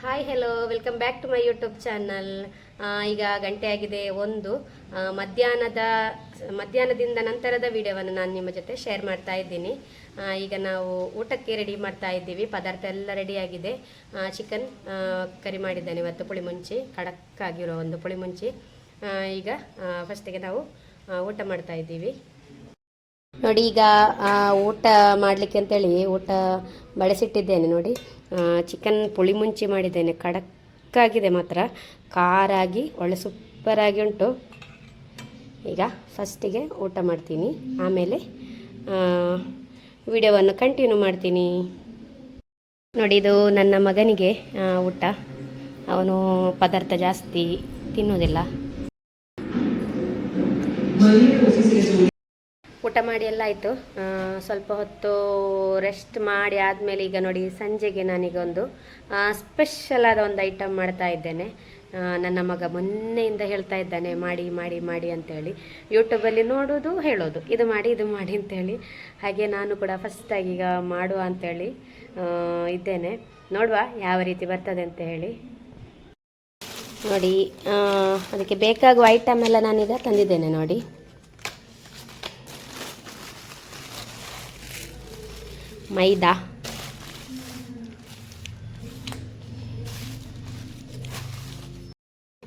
Hi hello welcome back to my YouTube channel ಈಗ ಗಂಟೆ ಆಗಿದೆ ಒಂದು. ಮಧ್ಯಾಹ್ನದ, ಮಧ್ಯಾಹ್ನದಿಂದ ನಂತರದ ವಿಡಿಯೋವನ್ನು ನಾನು ನಿಮ್ಮ ಜೊತೆ ಶೇರ್ ಮಾಡ್ತಾ ಇದ್ದೀನಿ. ಈಗ ನಾವು ಊಟಕ್ಕೆ ರೆಡಿ ಮಾಡ್ತಾ ಇದ್ದೀವಿ. ಪದಾರ್ಥ ಎಲ್ಲ ರೆಡಿಯಾಗಿದೆ ಚಿಕನ್ ಕರಿ ಮಾಡಿದ್ದೇನೆ ಇವತ್ತು ಪುಳಿಮುಂಚಿ ಖಡಕ್ ಆಗಿರೋ ಒಂದು ಪುಳಿಮುಂಚಿ ಈಗ ಫಸ್ಟಿಗೆ ನಾವು ಊಟ ಮಾಡ್ತಾ ಇದ್ದೀವಿ. ನೋಡಿ, ಈಗ ಊಟ ಮಾಡಲಿಕ್ಕೆ ಅಂತೇಳಿ ಊಟ ಬಳಸಿಟ್ಟಿದ್ದೇನೆ ನೋಡಿ. ಚಿಕನ್ ಪುಳಿ ಮುಂಚಿ ಮಾಡಿದ್ದೇನೆ. ಖಡಕ್ಕಾಗಿದೆ ಮಾತ್ರ. ಖಾರಾಗಿ, ಒಳ್ಳೆ ಸೂಪರಾಗಿ ಉಂಟು. ಈಗ ಫಸ್ಟಿಗೆ ಊಟ ಮಾಡ್ತೀನಿ. ಆಮೇಲೆ ವಿಡಿಯೋವನ್ನು ಕಂಟಿನ್ಯೂ ಮಾಡ್ತೀನಿ. ನೋಡಿ, ಇದು ನನ್ನ ಮಗನಿಗೆ ಊಟ. ಅವನು ಪದಾರ್ಥ ಜಾಸ್ತಿ ತಿನ್ನೋದಿಲ್ಲ. ಊಟ ಮಾಡಿ ಎಲ್ಲ ಆಯಿತು. ಸ್ವಲ್ಪ ಹೊತ್ತು ರೆಸ್ಟ್ ಮಾಡಿ ಆದಮೇಲೆ ಈಗ ನೋಡಿ ಸಂಜೆಗೆ ನಾನೀಗ ಒಂದು ಸ್ಪೆಷಲ್ ಆದ ಒಂದು ಐಟಮ್ ಮಾಡ್ತಾ ಇದ್ದೇನೆ. ನನ್ನ ಮಗ ಮೊನ್ನೆಯಿಂದ ಹೇಳ್ತಾ ಇದ್ದಾನೆ, ಮಾಡಿ ಮಾಡಿ ಮಾಡಿ ಅಂತೇಳಿ. ಯೂಟ್ಯೂಬಲ್ಲಿ ನೋಡೋದು, ಹೇಳೋದು. ಇದು ಮಾಡಿ ಇದು ಮಾಡಿ ಅಂತೇಳಿ. ಹಾಗೆ ನಾನು ಕೂಡ ಫಸ್ಟಾಗಿ ಈಗ ಮಾಡುವ ಅಂತೇಳಿ ಇದ್ದೇನೆ. ನೋಡುವ ಯಾವ ರೀತಿ ಬರ್ತದೆ ಅಂತ ಹೇಳಿ. ನೋಡಿ ಅದಕ್ಕೆ ಬೇಕಾಗುವ ಐಟಮ್ ಎಲ್ಲ ನಾನೀಗ ತಂದಿದ್ದೇನೆ ನೋಡಿ. ಮೈದಾ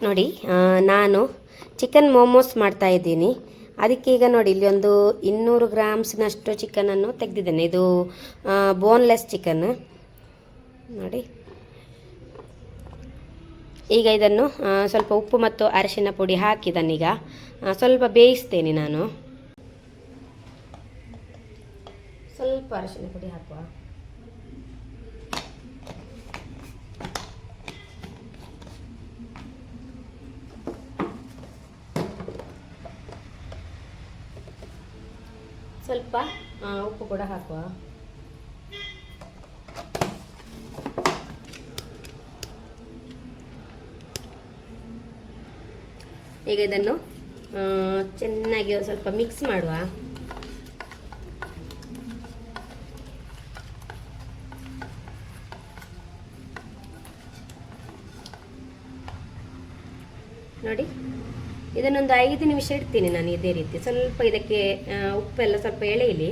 ನೋಡಿ ನಾನು ಚಿಕನ್ ಮೋಮೋಸ್ ಮಾಡ್ತಾ ಇದ್ದೀನಿ. ಅದಕ್ಕೆ ಈಗ ನೋಡಿ, ಇಲ್ಲಿ ಒಂದು ಇನ್ನೂರು ಗ್ರಾಮ್ಸ್ನಷ್ಟು ಚಿಕನನ್ನು ತೆಗೆದಿದ್ದೇನೆ. ಇದು ಬೋನ್ಲೆಸ್ ಚಿಕನ್ ನೋಡಿ. ಈಗ ಇದನ್ನು ಸ್ವಲ್ಪ ಉಪ್ಪು ಮತ್ತು ಅರಿಶಿನ ಪುಡಿ ಹಾಕಿದನೀಗ ಸ್ವಲ್ಪ ಬೇಯಿಸ್ತೇನೆ ನಾನು. ಸ್ವಲ್ಪ ಅರಶಿನ ಪುಡಿ ಹಾಕುವ. ಸ್ವಲ್ಪ ಉಪ್ಪು ಕೂಡ ಹಾಕುವ. ಈಗ ಇದನ್ನು ಚೆನ್ನಾಗಿ ಸ್ವಲ್ಪ ಮಿಕ್ಸ್ ಮಾಡುವ. ನೋಡಿ. ಇದನ್ನೊಂದು ಐದು ನಿಮಿಷ ಇಡ್ತೀನಿ ನಾನು ಇದೇ ರೀತಿ. ಸ್ವಲ್ಪ ಇದಕ್ಕೆ ಉಪ್ಪೆಲ್ಲ ಸ್ವಲ್ಪ ಎಳೆಯಲಿ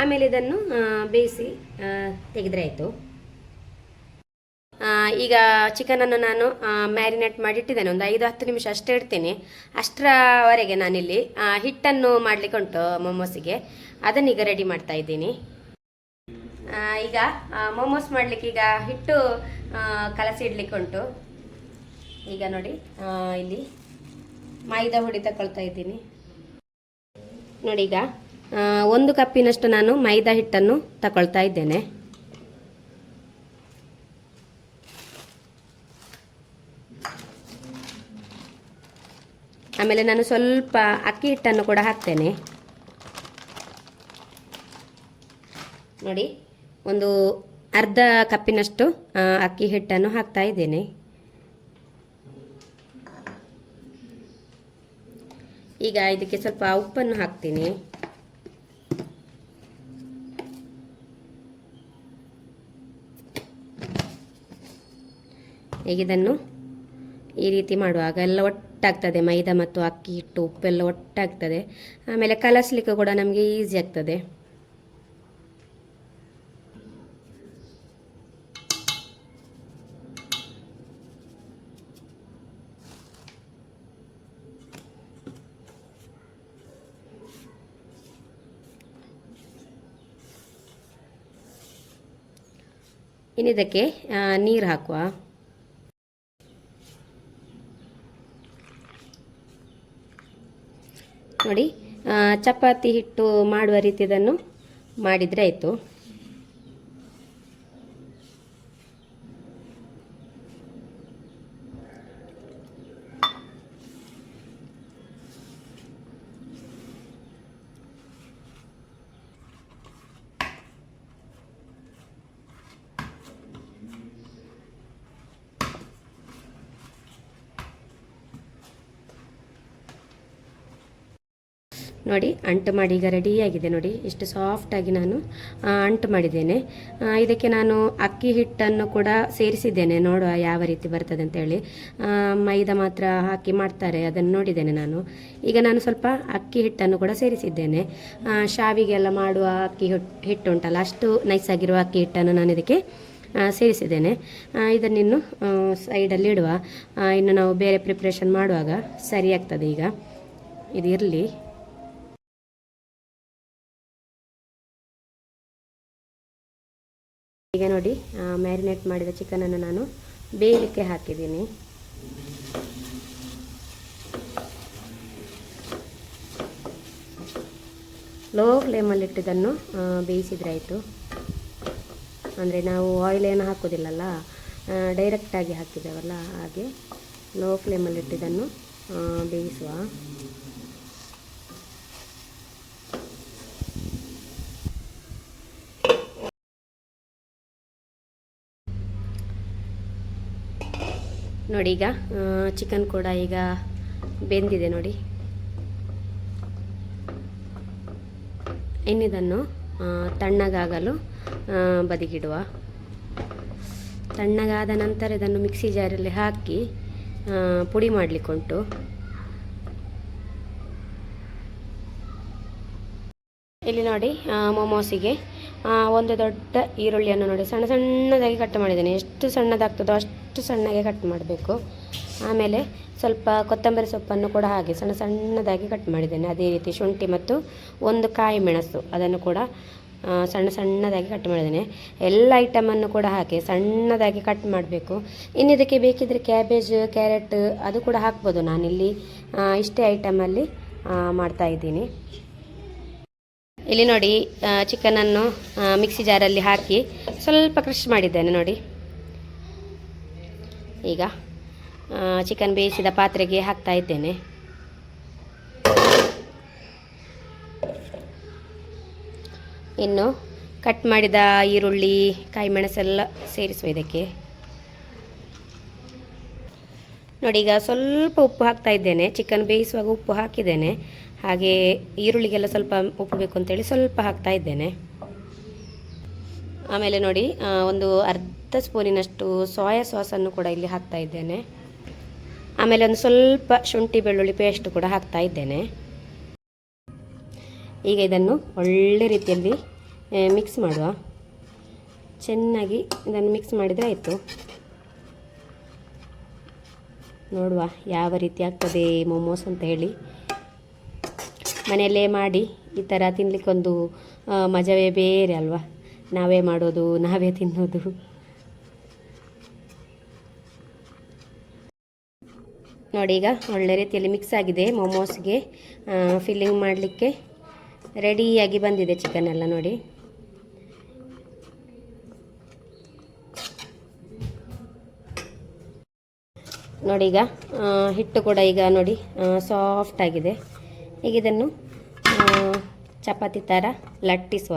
ಆಮೇಲೆ ಇದನ್ನು ಬೇಯಿಸಿ ತೆಗೆದ್ರೆ ಆಯಿತು. ಈಗ ಚಿಕನನ್ನು ನಾನು ಮ್ಯಾರಿನೇಟ್ ಮಾಡಿಟ್ಟಿದ್ದೇನೆ. ಒಂದು ಐದು ಹತ್ತು ನಿಮಿಷ ಅಷ್ಟೇ ಇಡ್ತೀನಿ. ಅಷ್ಟರವರೆಗೆ ನಾನಿಲ್ಲಿ ಹಿಟ್ಟನ್ನು ಮಾಡಲಿಕ್ಕೆ ಉಂಟು ಮೊಮೋಸಿಗೆ ಅದನ್ನೀಗ ರೆಡಿ ಮಾಡ್ತಾ ಇದ್ದೀನಿ. ಈಗ ಮೊಮೋಸ್ ಮಾಡಲಿಕ್ಕೆ ಈಗ ಹಿಟ್ಟು ಕಲಸಿ ಇಡ್ಲಿಕ್ಕೆ ಉಂಟು. ಈಗ ನೋಡಿ ಇಲ್ಲಿ ಮೈದಾ ಹುಡಿ ತಗೊಳ್ತಾ ಇದ್ದೀನಿ. ನೋಡಿ ಈಗ ಒಂದು ಕಪ್ಪಿನಷ್ಟು ನಾನು ಮೈದಾ ಹಿಟ್ಟನ್ನು ತಗೊಳ್ತಾ ಇದ್ದೇನೆ. ಆಮೇಲೆ ನಾನು ಸ್ವಲ್ಪ ಅಕ್ಕಿ ಹಿಟ್ಟನ್ನು ಕೂಡ ಹಾಕ್ತೇನೆ. ನೋಡಿ, ಒಂದು ಅರ್ಧ ಕಪ್ಪಿನಷ್ಟು ಅಕ್ಕಿ ಹಿಟ್ಟನ್ನು ಹಾಕ್ತಾ ಇದ್ದೇನೆ. ಈಗ ಇದಕ್ಕೆ ಸ್ವಲ್ಪ ಉಪ್ಪನ್ನು ಹಾಕ್ತೀನಿ. ಈಗ ಇದನ್ನು ಈ ರೀತಿ ಮಾಡುವಾಗ ಎಲ್ಲ ಒಟ್ಟಾಗ್ತದೆ. ಮೈದಾ ಮತ್ತು ಅಕ್ಕಿ ಹಿಟ್ಟು ಉಪ್ಪೆಲ್ಲ ಒಟ್ಟಾಗ್ತದೆ. ಆಮೇಲೆ ಕಲಸಲಿಕ್ಕೆ ಕೂಡ ನಮಗೆ ಈಸಿ ಆಗ್ತದೆ. ಇನ್ನಿದಕ್ಕೆ ನೀರು ಹಾಕುವ. ನೋಡಿ ಚಪಾತಿ ಹಿಟ್ಟು ಮಾಡುವ ರೀತಿ ಇದನ್ನು ಮಾಡಿದರೆ ಆಯಿತು. ನೋಡಿ, ಅಂಟು ಮಾಡಿ, ಈಗ ರೆಡಿಯಾಗಿದೆ ನೋಡಿ, ಇಷ್ಟು ಸಾಫ್ಟಾಗಿ ನಾನು ಅಂಟು ಮಾಡಿದ್ದೇನೆ. ಇದಕ್ಕೆ ನಾನು ಅಕ್ಕಿ ಹಿಟ್ಟನ್ನು ಕೂಡ ಸೇರಿಸಿದ್ದೇನೆ, ನೋಡುವ ಯಾವ ರೀತಿ ಬರ್ತದೆ ಅಂತೇಳಿ ಮೈದಾ ಮಾತ್ರ ಹಾಕಿ ಮಾಡ್ತಾರೆ, ಅದನ್ನು ನೋಡಿದ್ದೇನೆ ನಾನು. ಈಗ ನಾನು ಸ್ವಲ್ಪ ಅಕ್ಕಿ ಹಿಟ್ಟನ್ನು ಕೂಡ ಸೇರಿಸಿದ್ದೇನೆ. ಶಾವಿಗೆಲ್ಲ ಮಾಡುವ ಅಕ್ಕಿ ಹಿಟ್- ಹಿಟ್ಟು ಉಂಟಲ್ಲ, ಅಷ್ಟು ನೈಸಾಗಿರುವ ಅಕ್ಕಿ ಹಿಟ್ಟನ್ನು ನಾನು ಇದಕ್ಕೆ ಸೇರಿಸಿದ್ದೇನೆ. ಇದನ್ನಿನ್ನು ಸೈಡಲ್ಲಿ ಇಡುವ. ಇನ್ನು ನಾವು ಬೇರೆ ಪ್ರಿಪ್ರೇಷನ್ ಮಾಡುವಾಗ ಸರಿ ಆಗ್ತದೆ ಈಗ. ಇದು ಈಗ ನೋಡಿ ಮ್ಯಾರಿನೇಟ್ ಮಾಡಿದ ಚಿಕನನ್ನು ನಾನು ಬೇಯಲಿಕ್ಕೆ ಹಾಕಿದ್ದೀನಿ. ಲೋ ಫ್ಲೇಮಲ್ಲಿ ಇಟ್ಟಿದ್ದನ್ನು ಬೇಯಿಸಿದ್ರೆ ಆಯಿತು. ಅಂದರೆ ನಾವು ಆಯಿಲ್ ಏನು ಹಾಕೋದಿಲ್ಲಲ್ಲ ಡೈರೆಕ್ಟಾಗಿ ಹಾಕಿದ್ದೇವಲ್ಲ, ಹಾಗೆ ಲೋ ಫ್ಲೇಮಲ್ಲಿಟ್ಟಿದ್ದನ್ನು ಬೇಯಿಸುವ. ನೋಡಿ ಈಗ ಚಿಕನ್ ಕೂಡ ಈಗ ಬೆಂದಿದೆ ನೋಡಿ. ಇನ್ನಿದನ್ನು ತಣ್ಣಗಾಗಲು ಬದಿಗಿಡುವ. ತಣ್ಣಗಾದ ನಂತರ ಇದನ್ನು ಮಿಕ್ಸಿ ಜಾರಲ್ಲಿ ಹಾಕಿ ಪುಡಿ ಮಾಡಲಿಕ್ಕುಂಟು. ಇಲ್ಲಿ ನೋಡಿ ಮೊಮೋಸಿಗೆ ಒಂದು ದೊಡ್ಡ ಈರುಳ್ಳಿಯನ್ನು ನೋಡಿ, ಸಣ್ಣ ಸಣ್ಣದಾಗಿ ಕಟ್ ಮಾಡಿದ್ದೇನೆ. ಎಷ್ಟು ಸಣ್ಣದಾಗ್ತದೋ ಅಷ್ಟು ಸಣ್ಣಗೆ ಕಟ್ ಮಾಡಬೇಕು. ಆಮೇಲೆ ಸ್ವಲ್ಪ ಕೊತ್ತಂಬರಿ ಸೊಪ್ಪನ್ನು ಕೂಡ ಹಾಗೆ ಸಣ್ಣ ಸಣ್ಣದಾಗಿ ಕಟ್ ಮಾಡಿದ್ದೇನೆ. ಅದೇ ರೀತಿ ಶುಂಠಿ ಮತ್ತು ಒಂದು ಕಾಯಿ ಮೆಣಸು ಅದನ್ನು ಕೂಡ ಸಣ್ಣ ಸಣ್ಣದಾಗಿ ಕಟ್ ಮಾಡಿದ್ದೇನೆ. ಎಲ್ಲ ಐಟಮನ್ನು ಕೂಡ ಹಾಕಿ ಸಣ್ಣದಾಗಿ ಕಟ್ ಮಾಡಬೇಕು. ಇನ್ನು ಇದಕ್ಕೆ ಬೇಕಿದ್ರೆ ಕ್ಯಾಬೇಜ್ ಕ್ಯಾರೆಟ್ ಅದು ಕೂಡ ಹಾಕ್ಬೋದು ನಾನಿಲ್ಲಿ. ಇಷ್ಟೇ ಐಟಮಲ್ಲಿ ಮಾಡ್ತಾ ಇದ್ದೀನಿ. ಇಲ್ಲಿ ನೋಡಿ ಚಿಕನನ್ನು ಮಿಕ್ಸಿ ಜಾರಲ್ಲಿ ಹಾಕಿ ಸ್ವಲ್ಪ ಕ್ರಶ್ ಮಾಡಿದ್ದೇನೆ ನೋಡಿ. ಈಗ ಚಿಕನ್ ಬೇಯಿಸಿದ ಪಾತ್ರೆಗೆ ಹಾಕ್ತಾ ಇದ್ದೇನೆ. ಇನ್ನು ಕಟ್ ಮಾಡಿದ ಈರುಳ್ಳಿ ಕಾಯಿ ಮೆಣಸೆಲ್ಲ ಸೇರಿಸುವ ಇದಕ್ಕೆ. ನೋಡಿ, ಈಗ ಸ್ವಲ್ಪ ಉಪ್ಪು ಹಾಕ್ತಾ ಇದ್ದೇನೆ. ಚಿಕನ್ ಬೇಯಿಸುವಾಗ ಉಪ್ಪು ಹಾಕಿದ್ದೇನೆ. ಹಾಗೆ ಈರುಳ್ಳಿಗೆಲ್ಲ ಸ್ವಲ್ಪ ಉಪ್ಪು ಬೇಕು ಅಂತೇಳಿ ಸ್ವಲ್ಪ ಹಾಕ್ತಾ ಇದ್ದೇನೆ. ಆಮೇಲೆ ನೋಡಿ ಒಂದು ಅರ್ಧ ಸ್ಪೂನಿನಷ್ಟು ಸೋಯಾ ಸಾಸನ್ನು ಕೂಡ ಇಲ್ಲಿ ಹಾಕ್ತಾ ಇದ್ದೇನೆ. ಆಮೇಲೆ ಒಂದು ಸ್ವಲ್ಪ ಶುಂಠಿ ಬೆಳ್ಳುಳ್ಳಿ ಪೇಸ್ಟ್ ಕೂಡ ಹಾಕ್ತಾ ಇದ್ದೇನೆ. ಈಗ ಇದನ್ನು ಒಳ್ಳೆ ರೀತಿಯಲ್ಲಿ ಮಿಕ್ಸ್ ಮಾಡುವ. ಚೆನ್ನಾಗಿ ಇದನ್ನು ಮಿಕ್ಸ್ ಮಾಡಿದರೆ ಆಯಿತು. ನೋಡುವ ಯಾವ ರೀತಿ ಆಗ್ತದೆ ಮೊಮೋಸ್ ಅಂತ ಹೇಳಿ. ಮನೆಯಲ್ಲೇ ಮಾಡಿ ಈ ಥರ ತಿನ್ನಲಿಕ್ಕೊಂದು ಮಜವೇ ಬೇರೆ ಅಲ್ವಾ? ನಾವೇ ಮಾಡೋದು, ನಾವೇ ತಿನ್ನೋದು. ನೋಡಿ ಈಗ ಒಳ್ಳೆ ರೀತಿಯಲ್ಲಿ ಮಿಕ್ಸ್ ಆಗಿದೆ ಮೊಮೋಸ್ಗೆ ಫಿಲ್ಲಿಂಗ್ ಮಾಡಲಿಕ್ಕೆ ರೆಡಿಯಾಗಿ ಬಂದಿದೆ ಚಿಕನ್ ಎಲ್ಲ ನೋಡಿ. ನೋಡಿ ಈಗ ಹಿಟ್ಟು ಕೂಡ ಈಗ ನೋಡಿ ಸಾಫ್ಟ್ ಆಗಿದೆ. ಈಗ ಇದನ್ನು ಚಪಾತಿ ಥರ ಲಟ್ಟಿಸುವ.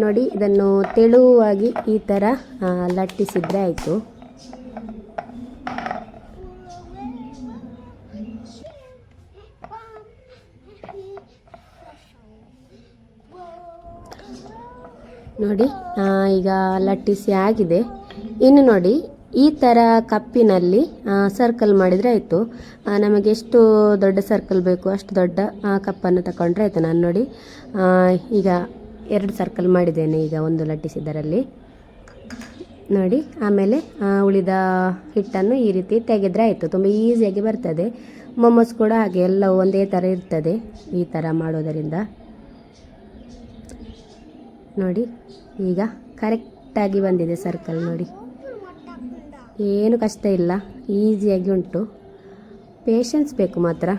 ನೋಡಿ, ಇದನ್ನು ತೆಳುವಾಗಿ ಈ ಥರ ಲಟ್ಟಿಸಿದರೆ ಆಯಿತು. ನೋಡಿ ಈಗ ಲಟ್ಟಿಸಿ ಆಗಿದೆ. ಇನ್ನು ನೋಡಿ, ಈ ಥರ ಕಪ್ಪಿನಲ್ಲಿ ಸರ್ಕಲ್ ಮಾಡಿದರೆ ಆಯಿತು. ನಮಗೆ ಎಷ್ಟು ದೊಡ್ಡ ಸರ್ಕಲ್ ಬೇಕು, ಅಷ್ಟು ದೊಡ್ಡ ಕಪ್ಪನ್ನು ತಗೊಂಡ್ರೆ ಆಯಿತು. ನಾನು ನೋಡಿ ಈಗ ಎರಡು ಸರ್ಕಲ್ ಮಾಡಿದ್ದೇನೆ ಈಗ ಒಂದು ಲಟ್ಟಿಸಿದ್ದರಲ್ಲಿ ನೋಡಿ, ಆಮೇಲೆ ಉಳಿದ ಹಿಟ್ಟನ್ನು ಈ ರೀತಿ ತೆಗೆದ್ರೆ ಆಯಿತು. ತುಂಬ ಈಸಿಯಾಗಿ ಬರ್ತದೆ. ಮೊಮೋಸ್ ಕೂಡ ಹಾಗೆ ಎಲ್ಲ ಒಂದೇ ಥರ ಇರ್ತದೆ ಈ ಥರ ಮಾಡೋದರಿಂದ. ನೋಡಿ, ಈಗ ಕರೆಕ್ಟಾಗಿ ಬಂದಿದೆ ಸರ್ಕಲ್ ನೋಡಿ. ಏನು ಕಷ್ಟ ಇಲ್ಲ ಈಸಿಯಾಗಿ ಉಂಟು. ಪೇಷನ್ಸ್ ಬೇಕು ಮಾತ್ರ.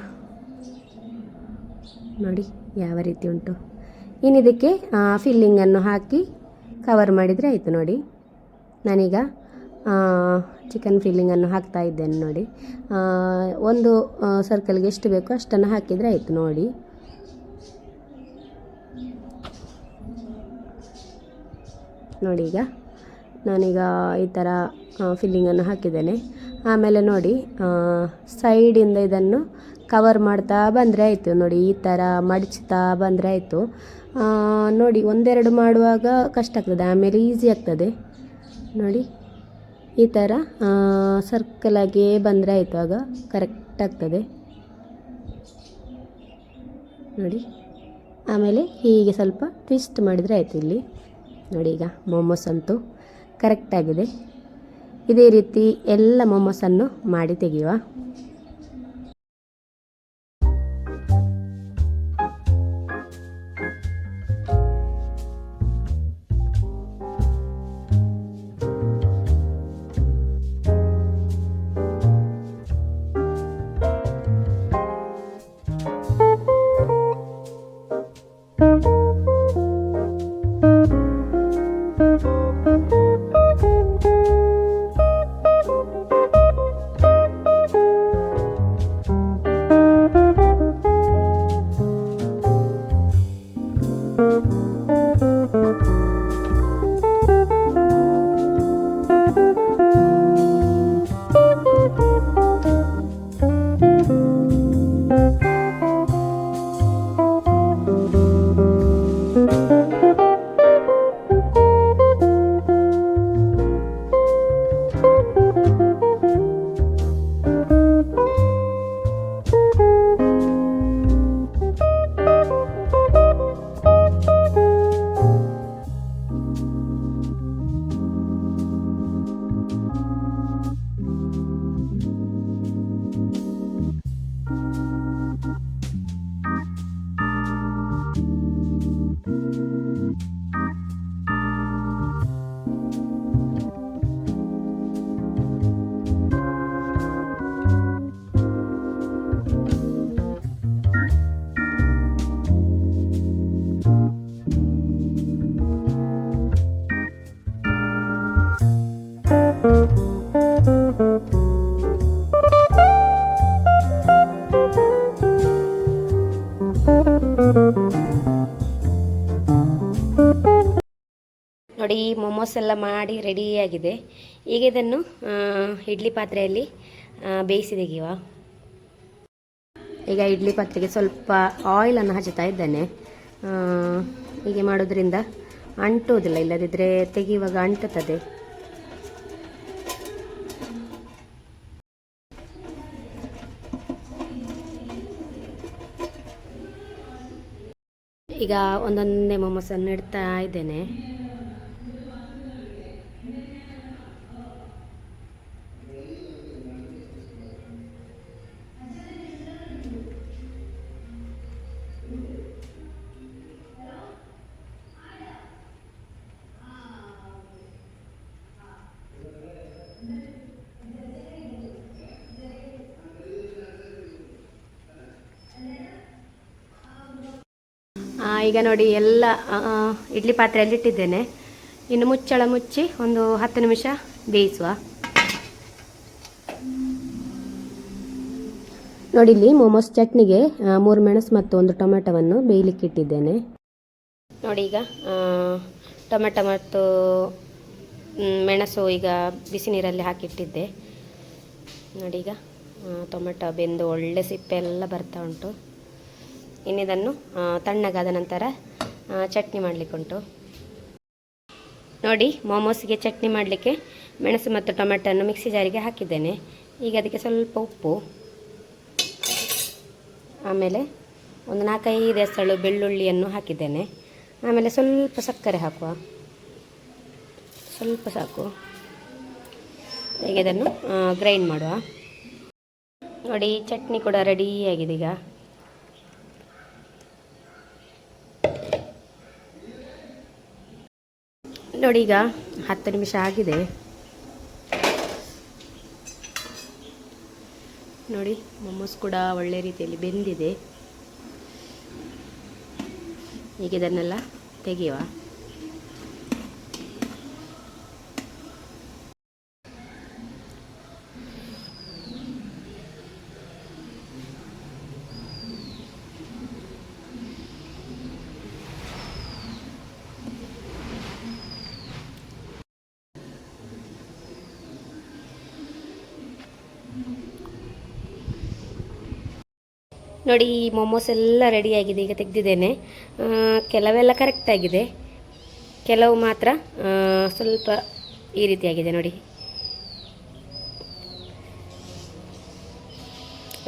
ನೋಡಿ, ಯಾವ ರೀತಿ ಉಂಟು. ಇನ್ನಿದಕ್ಕೆ ಫಿಲ್ಲಿಂಗನ್ನು ಹಾಕಿ ಕವರ್ ಮಾಡಿದರೆ ಆಯಿತು ನೋಡಿ. ನಾನೀಗ ಚಿಕನ್ ಫಿಲ್ಲಿಂಗನ್ನು ಹಾಕ್ತಾ ಇದ್ದೇನೆ ನೋಡಿ. ಒಂದು ಸರ್ಕಲ್ಗೆ ಎಷ್ಟು ಬೇಕೋ ಅಷ್ಟನ್ನು ಹಾಕಿದರೆ ಆಯಿತು ನೋಡಿ. ನೋಡಿ ಈಗ, ನಾನೀಗ ಈ ಥರ ಫಿಲ್ಲಿಂಗನ್ನು ಹಾಕಿದ್ದೇನೆ. ಆಮೇಲೆ ನೋಡಿ ಸೈಡಿಂದ ಇದನ್ನು ಕವರ್ ಮಾಡ್ತಾ ಬಂದರೆ ಆಯಿತು ನೋಡಿ. ಈ ಥರ ಮಡಚ್ತಾ ಬಂದರೆ ಆಯಿತು. ನೋಡಿ, ಒಂದೆರಡು ಮಾಡುವಾಗ ಕಷ್ಟ ಆಗ್ತದೆ, ಆಮೇಲೆ ಈಸಿ ಆಗ್ತದೆ. ನೋಡಿ, ಈ ಥರ ಸರ್ಕಲಾಗಿ ಬಂದರೆ ಆಯಿತು, ಆಗ ಕರೆಕ್ಟ್ ಆಗ್ತದೆ. ನೋಡಿ, ಆಮೇಲೆ ಹೀಗೆ ಸ್ವಲ್ಪ ಟ್ವಿಸ್ಟ್ ಮಾಡಿದರೆ ಆಯಿತು ಇಲ್ಲಿ. ನೋಡಿ, ಈಗ ಮೊಮೋಸ್ ಅಂತೂ ಕರೆಕ್ಟಾಗಿದೆ ಇದೇ ರೀತಿ ಎಲ್ಲ ಮೊಮೋಸನ್ನು ಮಾಡಿ ತೆಗೆಯುವ. ಮೊಮೋಸ್ ಎಲ್ಲ ಮಾಡಿ ರೆಡಿಯಾಗಿದೆ ಈಗ ಇದನ್ನು ಇಡ್ಲಿ ಪಾತ್ರೆಯಲ್ಲಿ ಬೇಯಿಸಿದೆಗೀವ ಈಗ ಇಡ್ಲಿ ಪಾತ್ರೆಗೆ ಸ್ವಲ್ಪ ಆಯಿಲನ್ನು ಹಚ್ಚುತ್ತಾ ಇದ್ದೇನೆ. ಹೀಗೆ ಮಾಡೋದ್ರಿಂದ ಅಂಟೋದಿಲ್ಲ ಇಲ್ಲದಿದ್ದರೆ ತೆಗೆಯುವಾಗ ಅಂಟುತ್ತದೆ. ಈಗ ಒಂದೊಂದೇ ಮೊಮೋಸನ್ನು ಇಡ್ತಾ ಇದ್ದೇನೆ. ಈಗ ನೋಡಿ ಎಲ್ಲ ಇಡ್ಲಿ ಪಾತ್ರೆಯಲ್ಲಿ ಇಟ್ಟಿದ್ದೇನೆ. ಇನ್ನು ಮುಚ್ಚಳ ಮುಚ್ಚಿ ಒಂದು ಹತ್ತು ನಿಮಿಷ ಬೇಯಿಸುವ. ನೋಡಿ ಇಲ್ಲಿ ಮೋಮೋಸ್ ಚಟ್ನಿಗೆ ಮೂರು ಮೆಣಸು ಮತ್ತು ಒಂದು ಟೊಮೆಟೊವನ್ನು ಬೇಯಲಿಕ್ಕೆ ಇಟ್ಟಿದ್ದೇನೆ. ನೋಡಿ ಈಗ ಟೊಮೆಟೊ ಮತ್ತು ಮೆಣಸು ಈಗ ಬಿಸಿ ನೀರಲ್ಲಿ ಹಾಕಿಟ್ಟಿದ್ದೆ. ನೋಡಿ ಈಗ ಟೊಮೆಟೊ ಬೆಂದು ಒಳ್ಳೆ ಸಿಪ್ಪೆ ಎಲ್ಲ ಬರ್ತಾ ಉಂಟು. ಇನ್ನಿದನ್ನು ತಣ್ಣಗಾದ ನಂತರ ಚಟ್ನಿ ಮಾಡಲಿಕ್ಕುಂಟು ನೋಡಿ ಮೋಮೋಸ್ಗೆ ಚಟ್ನಿ ಮಾಡಲಿಕ್ಕೆ ಮೆಣಸು ಮತ್ತು ಟೊಮೆಟೊನ್ನು ಮಿಕ್ಸಿ ಜಾರಿಗೆ ಹಾಕಿದ್ದೇನೆ. ಈಗ ಅದಕ್ಕೆ ಸ್ವಲ್ಪ ಉಪ್ಪು, ಆಮೇಲೆ ಒಂದು ನಾಲ್ಕೈದು ಎಸಳು ಬೆಳ್ಳುಳ್ಳಿಯನ್ನು ಹಾಕಿದ್ದೇನೆ. ಆಮೇಲೆ ಸ್ವಲ್ಪ ಸಕ್ಕರೆ ಹಾಕುವ. ಸ್ವಲ್ಪ ಸಾಕು. ಈಗ ಇದನ್ನು ಗ್ರೈಂಡ್ ಮಾಡುವ. ನೋಡಿ, ಚಟ್ನಿ ಕೂಡ ರೆಡಿ ಆಗಿದೆ ಈಗ. ನೋಡಿ ಈಗ ಹತ್ತು ನಿಮಿಷ ಆಗಿದೆ. ನೋಡಿ ಮೊಮೋಸ್ ಕೂಡ ಒಳ್ಳೆ ರೀತಿಯಲ್ಲಿ ಬೆಂದಿದೆ. ಈಗ ಇದನ್ನೆಲ್ಲ ತೆಗೆಯುವ. ನೋಡಿ, ಈ ಮೊಮೋಸ್ ಎಲ್ಲ ರೆಡಿಯಾಗಿದೆ ಈಗ ತೆಗೆದಿದ್ದೇನೆ. ಕೆಲವೆಲ್ಲ ಕರೆಕ್ಟ್ ಆಗಿದೆ. ಕೆಲವು ಮಾತ್ರ ಸ್ವಲ್ಪ ಈ ರೀತಿಯಾಗಿದೆ ನೋಡಿ.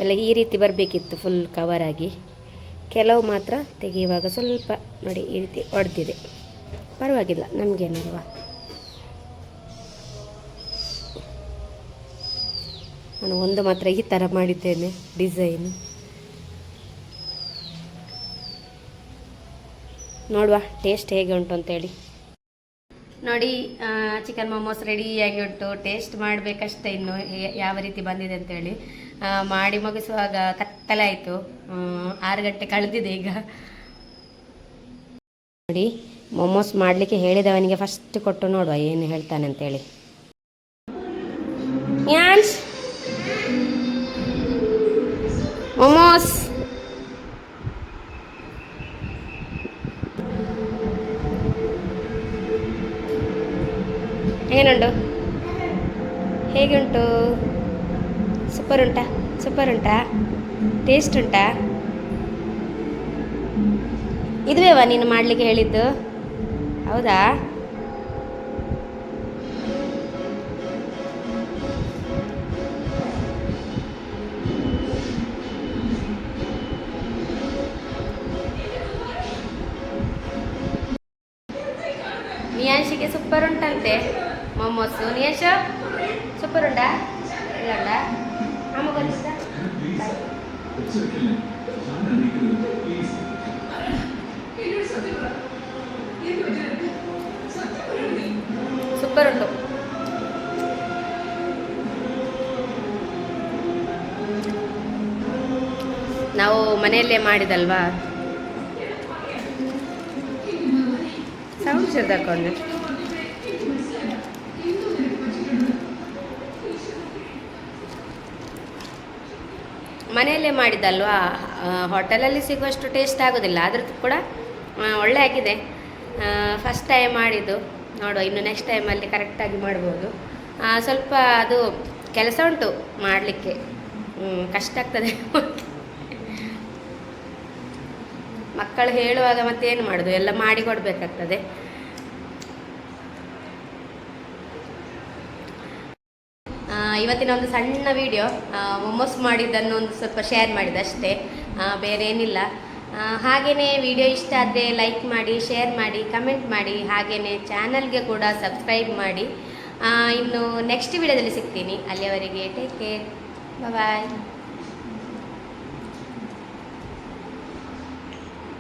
ಎಲ್ಲ ಈ ರೀತಿ ಬರಬೇಕಿತ್ತು ಫುಲ್ ಕವರ್ ಆಗಿ. ಕೆಲವು ಮಾತ್ರ ತೆಗೆಯುವಾಗ ಸ್ವಲ್ಪ ನೋಡಿ, ಈ ರೀತಿ ಒಡೆದಿದೆ. ಪರವಾಗಿಲ್ಲ ನಮಗೇನಲ್ವಾ ನಾನು ಒಂದು ಮಾತ್ರ ಈ ಥರ ಮಾಡಿದ್ದೇನೆ ಡಿಸೈನ್ ನೋಡುವ ಟೇಸ್ಟ್ ಹೇಗೆ ಉಂಟು ಅಂತೇಳಿ. ನೋಡಿ ಚಿಕನ್ ಮೊಮೋಸ್ ರೆಡಿಯಾಗಿ ಉಂಟು. ಟೇಸ್ಟ್ ಮಾಡಬೇಕಷ್ಟೇ ಇನ್ನು ಯಾವ ರೀತಿ ಬಂದಿದೆ ಅಂತೇಳಿ. ಮಾಡಿ ಮುಗಿಸುವಾಗ ಕತ್ತಲೆ ಆಯಿತು ಆರು ಗಂಟೆ ಕಳೆದಿದೆ ಈಗ. ನೋಡಿ ಮೊಮೋಸ್ ಮಾಡಲಿಕ್ಕೆ ಹೇಳಿದವನಿಗೆ ಫಸ್ಟ್ ಕೊಟ್ಟು ನೋಡುವ ಏನು ಹೇಳ್ತಾನೆ ಅಂತೇಳಿ. ಮೊಮೋಸ್? ಏನುಂಟು ಹೇಗೆ ಉಂಟು ಸೂಪರ್ ಉಂಟಾ? ಸೂಪರ್ ಉಂಟಾ? ಟೇಸ್ಟ್ ಉಂಟಾ? ಇದುವೇವಾ ನೀನು ಮಾಡಲಿಕ್ಕೆ ಹೇಳಿದ್ದು? ಹೌದಾ? ಉಂಟು. ನಾವು ಮನೆಯಲ್ಲೇ ಮಾಡಿದಲ್ವಾ? ಸೌಂಡ್ ಸೇರ್ದಾಕೊಂಡು ಮನೆಯಲ್ಲೇ ಮಾಡಿದಲ್ವಾ ಹೋಟೆಲಲ್ಲಿ ಸಿಗುವಷ್ಟು ಟೇಸ್ಟ್ ಆಗೋದಿಲ್ಲ, ಆದರೂ ಕೂಡ ಒಳ್ಳೆ ಆಗಿದೆ ಫಸ್ಟ್ ಟೈಮ್ ಮಾಡಿದ್ದು. ನೋಡುವ ಇನ್ನು ನೆಕ್ಸ್ಟ್ ಟೈಮಲ್ಲಿ ಕರೆಕ್ಟಾಗಿ ಮಾಡ್ಬೋದು. ಸ್ವಲ್ಪ ಅದು ಕೆಲಸ ಉಂಟು ಮಾಡಲಿಕ್ಕೆ. ಕಷ್ಟ ಆಗ್ತದೆ. ಮಕ್ಕಳು ಹೇಳುವಾಗ ಮತ್ತೇನು ಮಾಡೋದು? ಎಲ್ಲ ಮಾಡಿ ಕೊಡಬೇಕಾಗ್ತದೆ. ಇವತ್ತಿನ ಒಂದು ಸಣ್ಣ ವಿಡಿಯೋ ಮೊಮ್ಮಸ್ ಮಾಡಿದ್ದನ್ನು ಒಂದು ಸ್ವಲ್ಪ ಶೇರ್ ಮಾಡಿದೆ ಅಷ್ಟೇ. ಬೇರೆ ಏನಿಲ್ಲ ಹಾಗೆಯೇ ವಿಡಿಯೋ ಇಷ್ಟ ಆದರೆ ಲೈಕ್ ಮಾಡಿ, ಶೇರ್ ಮಾಡಿ, ಕಮೆಂಟ್ ಮಾಡಿ ಹಾಗೆಯೇ ಚಾನಲ್ಗೆ ಕೂಡ ಸಬ್ಸ್ಕ್ರೈಬ್ ಮಾಡಿ. ಇನ್ನು ನೆಕ್ಸ್ಟ್ ವಿಡಿಯೋದಲ್ಲಿ ಸಿಗ್ತೀನಿ. ಅಲ್ಲಿಯವರೆಗೆ ಟೇಕ್ ಕೇರ್ ಬಾಯ್